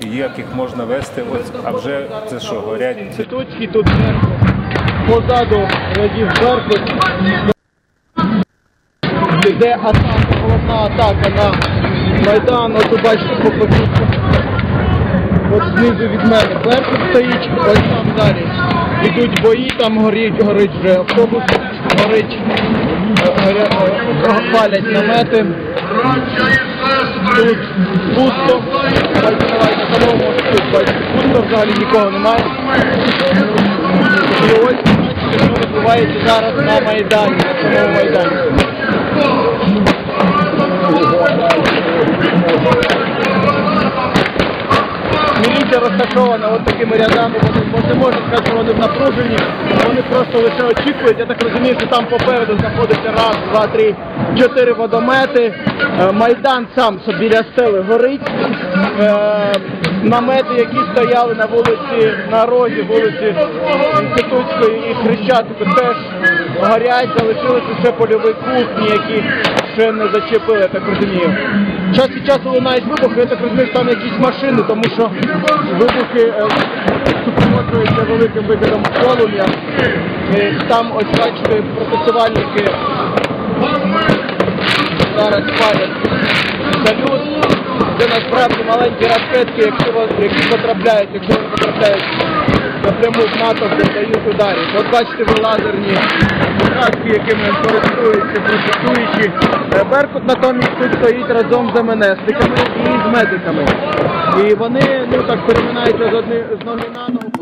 як їх можна вести, а вже це що, горять. Інститутський тут. Позаду радів Беркут. Йде атака, головна атака на Майдан. От ви бачите по побігу. От знизу від мене Беркут стоїть, ось там далі. Йдуть бої, там горить, горить вже автобус, горить, палять намети. Тут пусто. Пусто, взагалі нікого немає. І ось що відбувається зараз на Майдані, на самому Майдані. Розташована от такими рядами, вони не можна сказати, що вони напружені, вони просто лише очікують. Я так розумію, що там попереду знаходиться раз, два, три, чотири водомети. Е, Майдан сам біля стели горить. Е, Намети, які стояли на вулиці, на розі вулиці Інститутської і Хрещатику теж горять, залишилися ще польові кухні, які ще не зачепили, я так розумію. Час від часу лунають вибухи, я так розумію, там якісь машини, тому що вибухи е, супроводжуються великим викидом полум'я. Там ось бачите протестувальники зараз палять салют. Це насправді маленькі ракетки, які потрапляють, якщо вони потрапляють напряму в НАТО, то дають ударів. От бачите ви лазерні каски, якими користуються протестуючі. Е, Беркут натомість тут стоїть разом з МНСниками і з медиками. І вони ну так переминаються з одні з ноги на ногу.